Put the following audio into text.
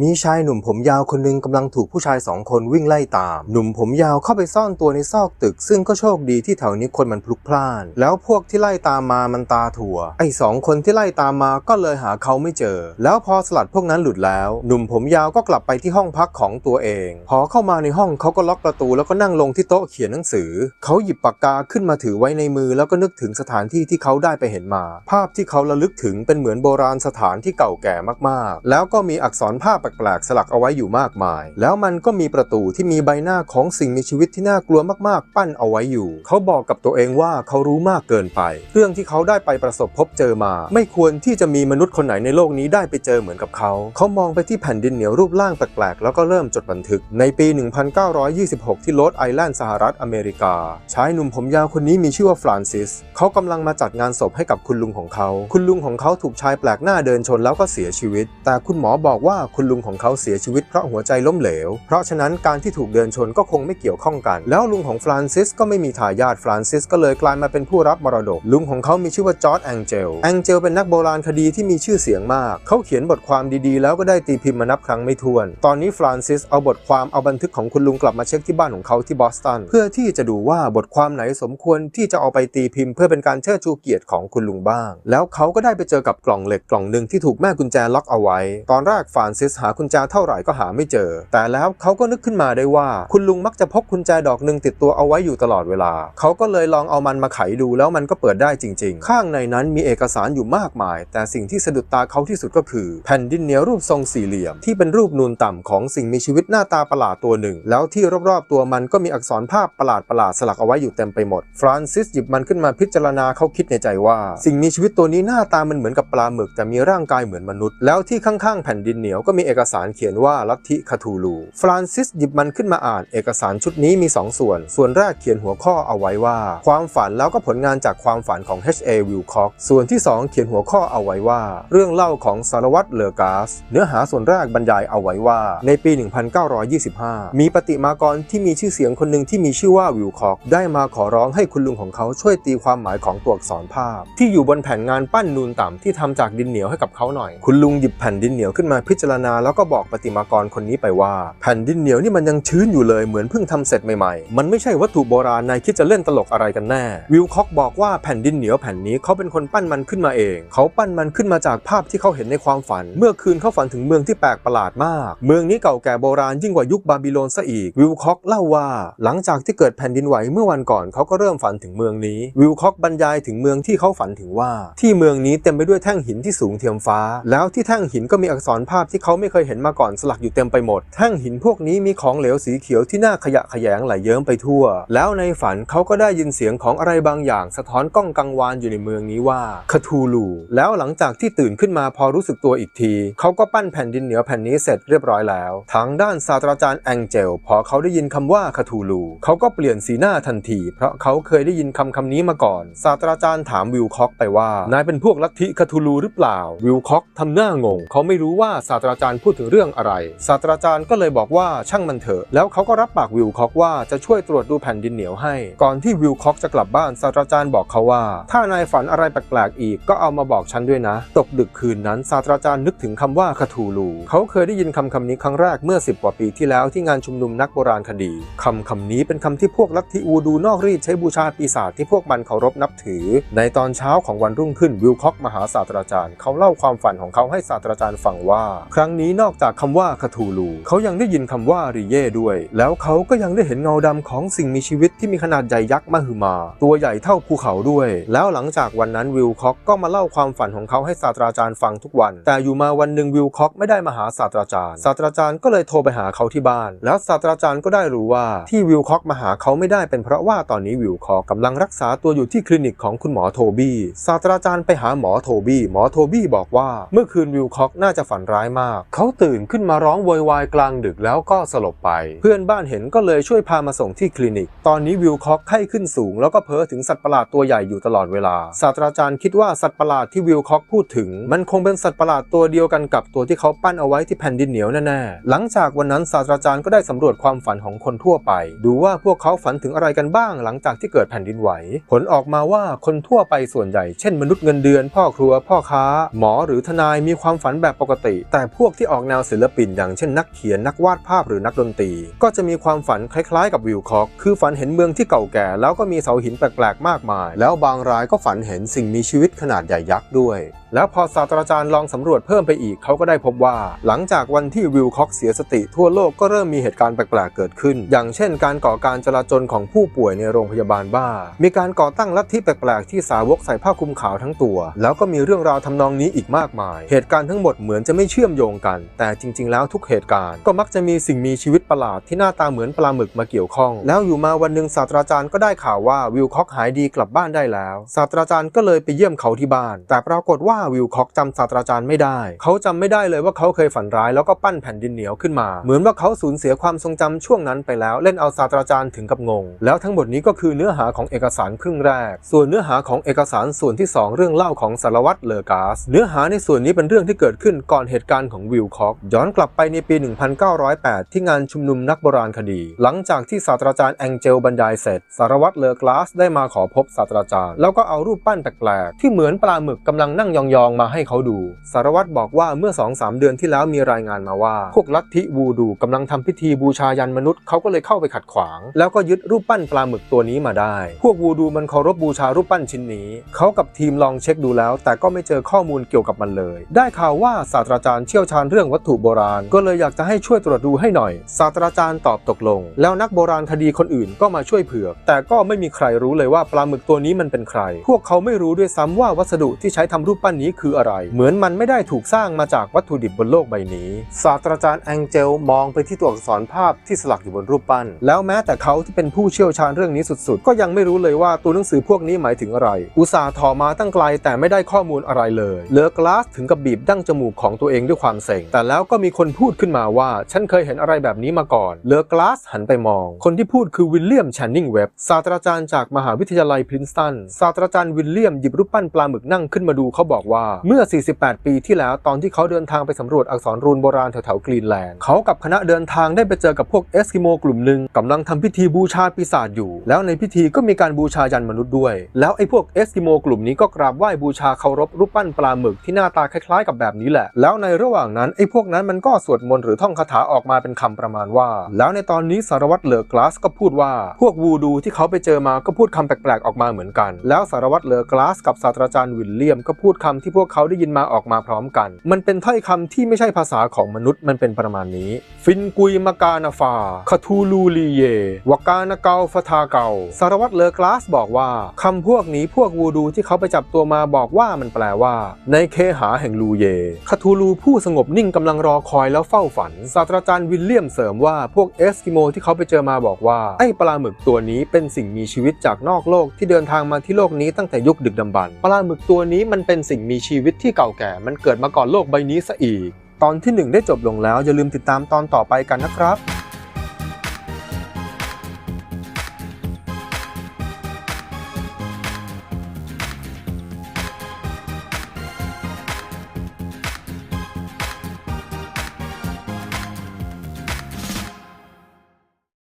มีชายหนุ่มผมยาวคนหนึงกำลังถูกผู้ชายสองคนวิ่งไล่ตาม หนุ่มผมยาวเข้าไปซ่อนตัวในซอกตึก ซึ่งก็โชคดีที่แถวนี้คนมันพลุกพล่าน แล้วพวกที่ไล่ตามมามันตาถั่ว ไอ้สองคนที่ไล่ตามมาก็เลยหาเขาไม่เจอ แล้วพอสลัดพวกนั้นหลุดแล้ว หนุ่มผมยาวก็กลับไปที่ห้องพักของตัวเอง พอเข้ามาในห้องเขาก็ล็อกประตูแล้วก็นั่งลงที่โต๊ะเขียนหนังสือ เขาหยิบปากกาขึ้นมาถือไว้ในมือ แล้วก็นึกถึงสถานที่ที่เขาได้ไปเห็นมา ภาพที่เขาระลึกถึงเป็นเหมือนโบราณสถานที่เก่าแก่มากๆ แล้วก็มีอักษรภาพแปลกๆสลักเอาไว้อยู่มากมาย แล้วมันก็มีประตูที่มีใบหน้าของสิ่งมีชีวิตที่น่ากลัวมากๆ ปั้นเอาไว้อยู่ เขาบอกกับตัวเองว่าเขารู้มากเกินไป เรื่องที่เขาได้ไปประสบพบเจอมา ไม่ควรที่จะมีมนุษย์คนไหนในโลกนี้ได้ไปเจอเหมือนกับเขา เขามองไปที่แผ่นดินเหนียวรูปร่างแปลกๆแล้วก็เริ่มจดบันทึก ในปี 1926 ที่โรดไอแลนด์สหรัฐอเมริกา ชายหนุ่มผมยาวคนนี้มีชื่อว่าฟรานซิส เขากำลังมาจัดงานศพให้กับคุณลุงของเขา คุณลุงของเขาถูกชายแปลกหน้าเดินชนแล้วก็เสียชีวิต แต่คุณหมอบอกว่าคุณลุงของเขาเสียชีวิตเพราะหัวใจล้มเหลว เพราะฉะนั้นการที่ถูกเดินชนก็คงไม่เกี่ยวข้องกัน แล้วลุงของฟรานซิสก็ไม่มีทายาทฟรานซิสก็เลยกลายมาเป็นผู้รับมรดก ลุงของเขามีชื่อว่าจอร์ดแองเจลแองเจลเป็นนักโบราณคดีที่มีชื่อเสียงมาก เขาเขียนบทความดีๆ แล้วก็ได้ตีพิมพ์มานับครั้งไม่ถ้วน ตอนนี้ฟรานซิสเอาบทความเอาบันทึกของคุณลุงกลับมาเช็คที่บ้านของเขาที่บอสตันเพื่อที่จะดูว่าบทความไหนสมควรที่จะเอาไปตีพิมพ์เพื่อเป็นการเชิดชูเกียรติของคุณลุงบ้าง แล้วเขาก็ได้ไปเจอกับกล่องเหล็กกล่องหนึ่งที่ถูกแม่กุญแจล็อกเอาไว้ ตอนแรกฟรานซิสหากุญแจเท่าไหร่ก็หาไม่เจอ แต่แล้วเขาก็นึกขึ้นมาได้ว่า คุณลุงมักจะพกกุญแจดอกหนึ่งติดตัวเอาไว้อยู่ตลอดเวลา เขาก็เลยลองเอามันมาไขดูแล้วมันก็เปิดได้จริง ๆ ข้างในนั้นมีเอกสารอยู่มากมาย แต่สิ่งที่สะดุดตาเขาที่สุดก็คือ แผ่นดินเหนียวรูปทรงสี่เหลี่ยม ที่เป็นรูปนูนต่ำของสิ่งมีชีวิตหน้าตาประหลาดตัวหนึ่ง แล้วที่รอบๆตัวมันก็มีอักษรภาพประหลาดประหลาดๆสลักเอาไว้อยู่เต็มไปหมด ฟรานซิสหยิบมันขึ้นมาพิจารณาเขาคิดในใจว่า สิ่งมีชีวิตตัวนี้หน้าตามันเหมือนกับปลาหมึกแต่มีร่างกายเหมือนมนุษย์ แล้วที่ข้างๆแผ่นดินเหนียวก็มีเอกสารเขียนว่าลัทธิคาทูลู ฟรานซิสหยิบมันขึ้นมาอ่าน เอกสารชุดนี้มี 2 ส่วน ส่วนแรกเขียนหัวข้อเอาไว้ว่า ความฝันแล้วก็ผลงานจากความฝันของ H.A. Wilcox ส่วนที่ 2 เขียนหัวข้อเอาไว้ว่า เรื่องเล่าของสารวัตรเลอกาส เนื้อหาส่วนแรกบรรยายเอาไว้ว่า ในปี 1925 มีปฏิมากรที่มีชื่อเสียงคนหนึ่งที่มีชื่อว่าวิลคอกได้มาขอร้องให้คุณลุงของเขาช่วยตีความหมายของตัวอักษรภาพ ที่อยู่บนแผ่นงานปั้นนูนต่ำที่ทำจากดินเหนียวให้กับเขาหน่อย คุณลุงหยิบแผ่นดินเหนียวขึ้นมาพิจารณาแล้วก็บอกปฏิมากรคนนี้ไปว่า แผ่นดินเหนียวนี่มันยังชื้นอยู่เลยเหมือนเพิ่งทำเสร็จใหม่ๆ มันไม่ใช่วัตถุโบราณนายคิดจะเล่นตลกอะไรกันแน่ วิลคอกบอกว่าแผ่นดินเหนียวแผ่นนี้เขาเป็นคนปั้นมันขึ้นมาเอง เขาปั้นมันขึ้นมาจากภาพที่เขาเห็นในความฝัน เมื่อคืนเขาฝันถึงเมืองที่แปลกประหลาดมาก เมืองนี้เก่าแก่โบราณยิ่งกว่ายุคบาบิโลนซะอีก วิลคอกเล่าว่า หลังจากที่เกิดแผ่นดินไหวเมื่อวันก่อนเขาก็เริ่มฝันถึงเมืองนี้ วิลคอกบรรยายถึงเมืองที่เขาฝันถึงว่า ที่เมืองนี้เต็มไปด้วยแท่งหินที่สูงเทียมฟ้า แล้วที่แท่งหินก็มีอักษรภาพที่เขาไม่เคยเห็นมาก่อนสลักอยู่เต็มไปหมด แท่งหินพวกนี้มีของเหลวสีเขียวที่น่าขยะขยงไหลเยิ้มไปทั่ว แล้วในฝันเขาก็ได้ยินเสียงของอะไรบางอย่างสะท้อนก้องกังวานอยู่ในเมืองนี้ว่าคาทูลูแล้วหลังจากที่ตื่นขึ้นมาพอรู้สึกตัวอีกที เขาก็ปั้นแผ่นดินเหนียวแผ่นนี้เสร็จเรียบร้อยแล้ว ทางด้านศาสตราจารย์แองเจลพอเขาได้ยินคำว่าคาทูลูเขาก็เปลี่ยนสีหน้าทันที เพราะเขาเคยได้ยินคำคำนี้มาก่อน ศาสตราจารย์ถามวิลคอกไปว่านายเป็นพวกลัทธิคาทูลูหรือเปล่า วิลคอกทำหน้างง เขาไม่รู้ว่าศาสตราจารย์พูดถึงเรื่องอะไร ศาสตราจารย์ก็เลยบอกว่าช่างมันเถอะ แล้วเขาก็รับปากวิลคอกว่าจะช่วยตรวจดูแผ่นดินเหนียวให้ ก่อนที่วิลคอกจะกลับบ้านศาสตราจารย์บอกเขาว่า ถ้านายฝันอะไรแปลกๆอีกก็เอามาบอกฉันด้วยนะ ตกดึกคืนนั้นศาสตราจารย์นึกถึงคำว่าคาทูลูเขาเคยได้ยินคำคำนี้ครั้งแรกเมื่อ 10 กว่าปีที่แล้วที่งานชุมนุมนักโบราณคดีคำคำนี้เป็นคำที่พวกลัทธิวูดูนอกรีดใช้บูชาปีศาจที่พวกมันเคารพนับถือ ในตอนเช้าของวันรุ่งขึ้นวิลคอกมหาศาสตราจารย์ เขาเล่าความฝันของเขาให้ศาสตราจารย์ฟังว่า ครั้งนี้นอกจากคำว่าคาทูลู เขายังได้ยินคำว่าริเย่ด้วย แล้วเขาก็ยังได้เห็นเงาดำของสิ่งมีชีวิตที่มีขนาดใหญ่ยักษ์มหึมา ตัวใหญ่เท่าภูเขาด้วย แล้วหลังจากวันนั้นวิลคอกก็มาเล่าความฝันของเขาให้ศาสตราจารย์ฟังทุกวัน แต่อยู่มาวันหนึ่งวิลคอกไม่ได้มาหาศาสตราจารย์ ศาสตราจารย์ก็เลยโทรไปหาเขาที่บ้าน แล้วศาสตราจารย์ก็ได้รู้ว่าที่วิลคอกมาหาเขาไม่ได้เป็นเพราะว่าตอนนี้วิลคอกกำลังรักษาตัวอยู่ที่คลินิกของคุณหมอโทบี้ ศาสตราจารย์ไปหาหมอโทบี้ หมอโทบี้บอกว่าเมื่อคืนวิลคอกน่าจะฝันร้ายมากเขาตื่นขึ้นมาร้องโวยวายกลางดึกแล้วก็สลบไป เพื่อนบ้านเห็นก็เลยช่วยพามาส่งที่คลินิก ตอนนี้วิลคอกไข้ขึ้นสูง แล้วก็เพ้อถึงสัตว์ประหลาดตัวใหญ่อยู่ตลอดเวลา ศาสตราจารย์คิดว่าสัตว์ประหลาดที่วิลคอกพูดถึง มันคงเป็นสัตว์ประหลาดตัวเดียวกันกับตัวที่เขาปั้นเอาไว้ที่แผ่นดินเหนียวแน่ๆ หลังจากวันนั้นศาสตราจารย์ก็ได้สำรวจความฝันของคนทั่วไป ดูว่าพวกเขาฝันถึงอะไรกันบ้าง หลังจากที่เกิดแผ่นดินไหว ผลออกมาว่าคนทั่วไปส่วนใหญ่ เช่น มนุษย์เงินเดือน พ่อครัว พ่อค้า หมอหรือทนายมีความฝันแบบปกติ แต่พวกที่ที่ออกแนวศิลปินอย่างเช่นนักเขียนนักวาดภาพหรือนักดนตรี ก็จะมีความฝันคล้ายๆ กับวิลคอกคือฝันเห็นเมืองที่เก่าแก่ แล้วก็มีเสาหินแปลกๆมากมาย แล้วบางรายก็ฝันเห็นสิ่งมีชีวิตขนาดใหญ่ยักษ์ด้วย แล้วพอศาสตราจารย์ลองสำรวจเพิ่มไปอีกเขาก็ได้พบว่า หลังจากวันที่วิลคอกเสียสติ ทั่วโลกก็เริ่มมีเหตุการณ์แปลกๆเกิดขึ้น อย่างเช่น การก่อการจลาจลของผู้ป่วยในโรงพยาบาลบ้า มีการก่อตั้งลัทธิแปลกๆที่สาวกใส่ผ้าคลุมขาวทั้งตัว แล้วก็มีเรื่องราวทำนองนี้อีกมากมาย เหตุการณ์ทั้งหมดเหมือนจะไม่เชื่อมโยงกัน แต่จริง ๆ แล้วทุกเหตุการณ์ก็มักจะมีสิ่งมีชีวิตประหลาดที่หน้าตาเหมือนปลาหมึกมาเกี่ยวข้อง แล้วอยู่มาวันหนึ่งศาสตราจารย์ก็ได้ข่าวว่าวิลคอกหายดีกลับบ้านได้แล้ว ศาสตราจารย์ก็เลยไปเยี่ยมเขาที่บ้าน แต่ปรากฏว่าวิลคอกจำศาสตราจารย์ไม่ได้ เขาจำไม่ได้เลยว่าเขาเคยฝันร้ายแล้วก็ปั้นแผ่นดินเหนียวขึ้นมา เหมือนว่าเขาสูญเสียความทรงจำช่วงนั้นไปแล้วเล่นเอาศาสตราจารย์ถึงกับงง แล้วทั้งหมดนี้ก็คือเนื้อหาของเอกสารครึ่งแรก ส่วนเนื้อหาของเอกสารส่วนที่สองเรื่องเล่าของสารวัตรเลอกาส เนื้อหาในส่วนนี้เป็นเรื่องที่เกิดขึ้นก่อนเหตุการณ์ของวิลคอกย้อนกลับไปในปี 1908 ที่งานชุมนุมนักโบราณคดี หลังจากที่ศาสตราจารย์แองเจลบรรยายเสร็จสารวัตรเลอกาสได้มาขอพบศาสตราจารย์ แล้วก็เอารูปปั้นแปลกๆที่เหมือนปลาหมึกกำลังนั่งยองๆมาให้เขาดู สารวัตรบอกว่าเมื่อ2-3เดือนที่แล้วมีรายงานมาว่า พวกลัทธิวูดูกำลังทำพิธีบูชายันมนุษย์เขาก็เลยเข้าไปขัดขวาง แล้วก็ยึดรูปปั้นปลาหมึกตัวนี้มาได้ พวกวูดูมันเคารพบูชารูปปั้นชิ้นนี้ เขากับทีมลองเช็คดูแล้ว แต่ก็ไม่เจอข้อมูลเกี่ยวกับมันเลย ได้ข่าวว่าศาสตราจารย์เชี่ยวชาญเรื่องวัตถุโบราณ ก็เลยอยากจะให้ช่วยตรวจดูให้หน่อย ศาสตราจารย์ตอบตกลง แล้วนักโบราณคดีคนอื่นก็มาช่วยเผือก แต่ก็ไม่มีใครรู้เลยว่าปลาหมึกตัวนี้มันเป็นใคร พวกเขาไม่รู้ด้วยซ้ำว่าวัสดุที่ใช้ทำรูปปั้นนี้คืออะไร เหมือนมันไม่ได้ถูกสร้างมาจากวัตถุดิบบนโลกใบนี้ ศาสตราจารย์แองเจลมองไปที่ตัวอักษรภาพที่สลักอยู่บนรูปปั้น แล้วแม้แต่เขาที่เป็นผู้เชี่ยวชาญเรื่องนี้สุดๆ ก็ยังไม่รู้เลยว่าตัวหนังสือพวกนี้หมายถึงอะไร อุตส่าห์ถอมาตั้งไกลแต่ไม่ได้ข้อมูลอะไรเลยเลอกลาสถึงกับบีบดั้งจมูกของตัวเองด้วยความเซ็งแต่แล้วก็มีคนพูดขึ้นมาว่า ฉันเคยเห็นอะไรแบบนี้มาก่อนเลอกลาสหันไปมอง คนที่พูดคือวิลเลียมแชนนิงเว็บศาสตราจารย์จากมหาวิทยาลัยพรินสตันศาสตราจารย์วิลเลียมหยิบรูปปั้นปลาหมึกนั่งขึ้นมาดูเขาบอกว่าเมื่อ 48 ปีที่แล้วตอนที่เขาเดินทางไปสำรวจอักษรรูนโบราณแถวๆกรีนแลนด์เขากับคณะเดินทางได้ไปเจอกับพวกเอสกิโมกลุ่มหนึ่งกำลังทำพิธีบูชาปีศาจอยู่ แล้วในพิธีก็มีการบูชายันมนุษย์ด้วย แล้วไอ้พวกเอสกิโมกลุ่มนี้ก็กราบไหว้บูชาเคารพรูปปั้นปลาหมึกที่หน้าตาคล้ายๆ กับแบบนี้แหละ แล้วในระหว่างนั้นไอ้พวกนั้นมันก็สวดมนต์หรือท่องคาถาออกมาเป็นคำประมาณว่า แล้วในตอนนี้สารวัตรเลอกลาสก็พูดว่า พวกวูดูที่เขาไปเจอมาก็พูดคำแปลกๆออกมาเหมือนกัน แล้วสารวัตรเลอกลาสกับศาสตราจารย์วิลเลียมก็พูดคำที่พวกเขาได้ยินมาออกมาพร้อมกัน มันเป็นถ้อยคำที่ไม่ใช่ภาษาของมนุษย์มันเป็นประมาณนี้ ฟินกุยมากานาฟาคาทูลูลีเยวากานาเกาฟาทาเกาสารวัตรเลอกลาสบอกว่าคำพวกนี้พวกวูดูที่เขาไปจับตัวมาบอกว่ามันแปลว่า ในเคหาแห่งลูเยคาทูลูผู้สงบนิ่งกำลังรอคอยแล้วเฝ้าฝันศาสตราจารย์วิลเลียมเสริมว่าพวกเอสกิโมที่เขาไปเจอมาบอกว่าไอ้ปลาหมึกตัวนี้เป็นสิ่งมีชีวิตจากนอกโลกที่เดินทางมาที่โลกนี้ตั้งแต่ยุคดึกดำบรรพ์ปลาหมึกตัวนี้มันเป็นสิ่งมีชีวิตที่เก่าแก่ มันเกิดมาก่อนโลกใบนี้ซะอีก ตอนที่หนึ่งได้จบลงแล้วอย่าลืมติดตามตอนต่อไปกันนะครับ